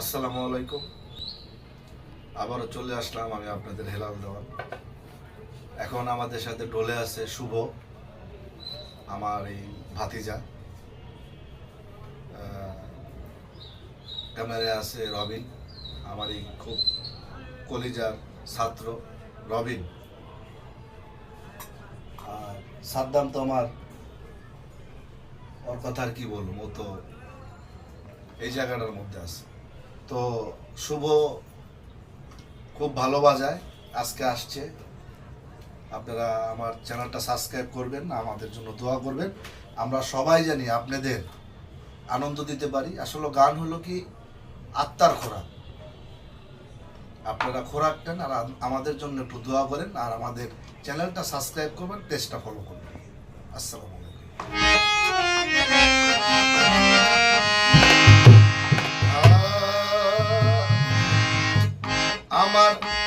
আসসালামু আলাইকুম। আবারও চলে আসলাম আমি আপনাদের হেলাল দেওয়ান। এখন আমাদের সাথে ডোলে আছে শুভ, আমার এই ভাতিজা। ক্যামেরায় আছে রবিন, আমার এই খুব কলিজার ছাত্র রবিন। আর সাদ্দাম তো আমার, ওর কথা আর কি বলব তো এই জায়গাটার মধ্যে আছে। তো শুভ খুব ভালো বাজায়। আজকে আসছে। আপনারা আমার চ্যানেলটা সাবস্ক্রাইব করবেন, আমাদের জন্য দোয়া করবেন। আমরা সবাই জানি আপনাদের আনন্দ দিতে পারি। আসলে গান হলো কি? আত্মার খোরাক। আপনারা খোরাক দেন আর আমাদের জন্য একটু দোয়া করেন আর আমাদের চ্যানেলটা সাবস্ক্রাইব করবেন, পেজটা ফলো করবেন। আসসালামু আলাইকুম। আমার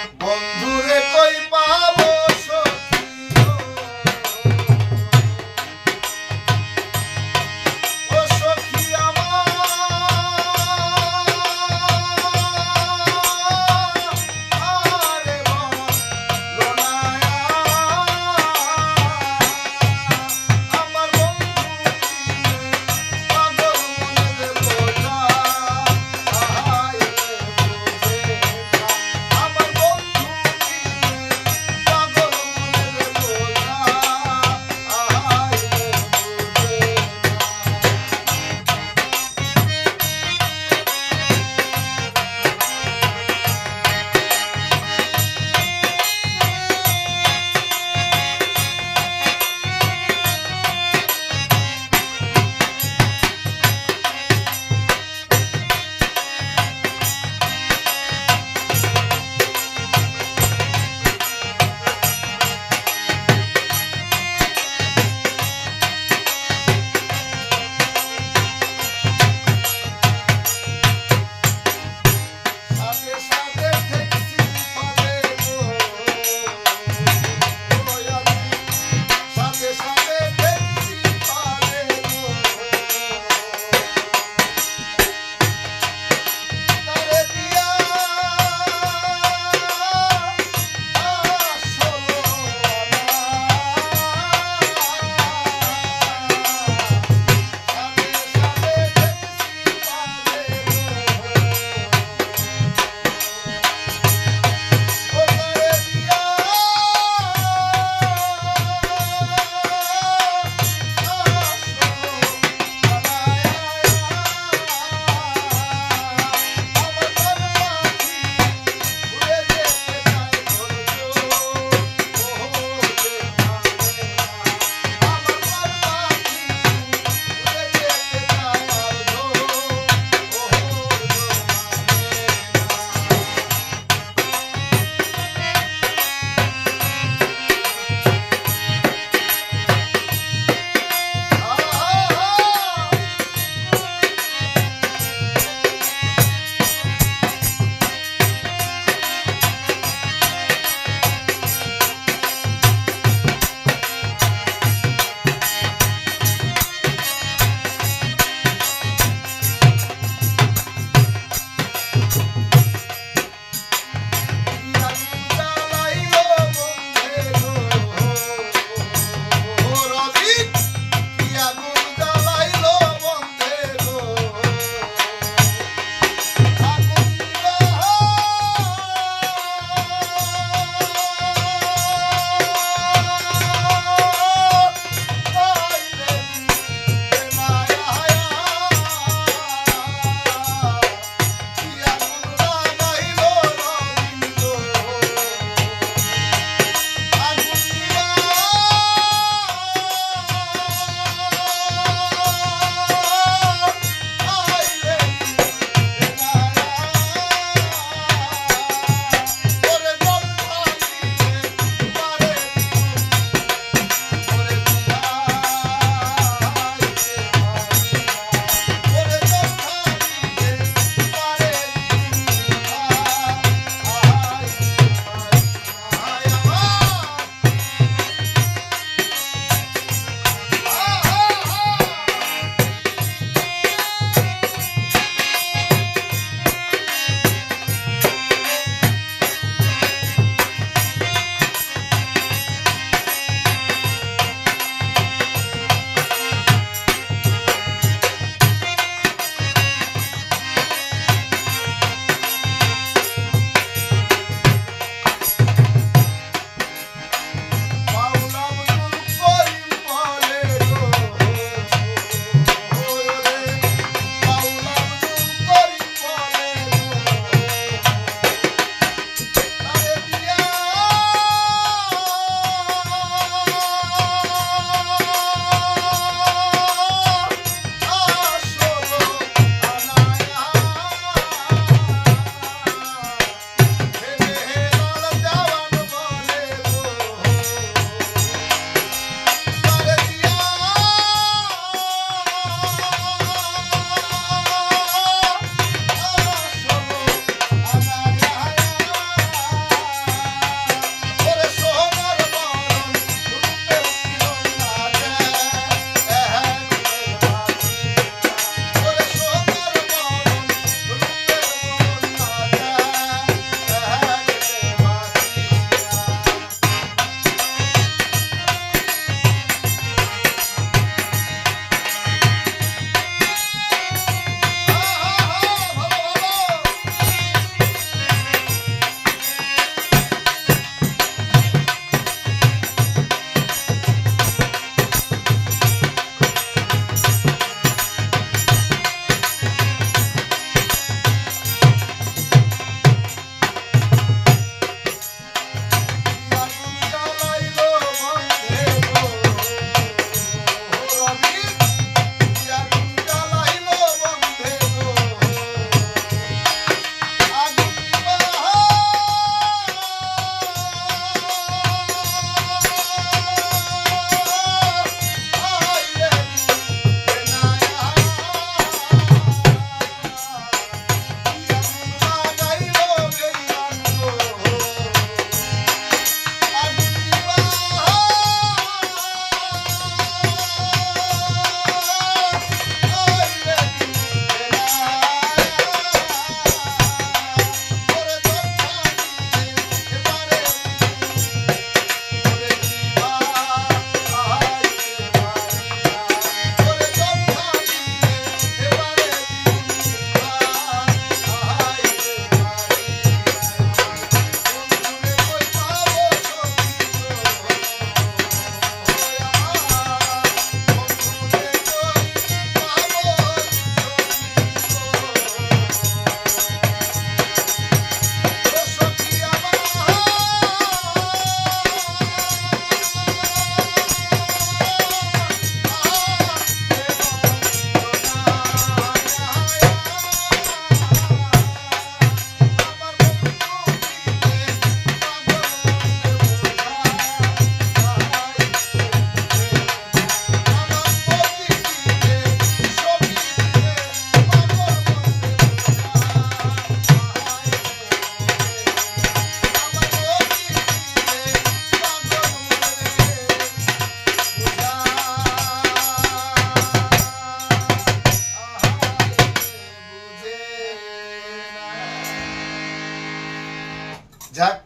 যাক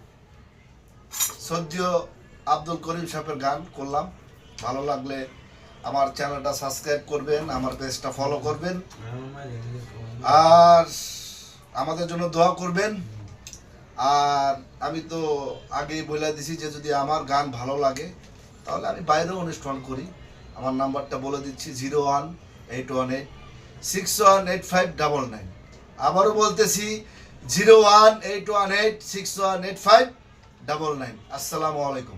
সদ্য আব্দুল করিম সাহেবের গান করলাম। ভালো লাগলে আমার চ্যানেলটা সাবস্ক্রাইব করবেন, আমার পেজটা ফলো করবেন। আর আমাদের জন্য দোয়া করবেন। আর আমি তো আগেই বলে দিছি যে যদি আমার গান ভালো লাগে, তাহলে আমি বাইরেও অনুষ্ঠান করি। আমার নাম্বারটা বলে দিচ্ছি zero one, eight one eight, six one eight five double nine. আবারও বলতেছি zero one eight one eight six one eight five double nine. আসসালামু আলাইকুম।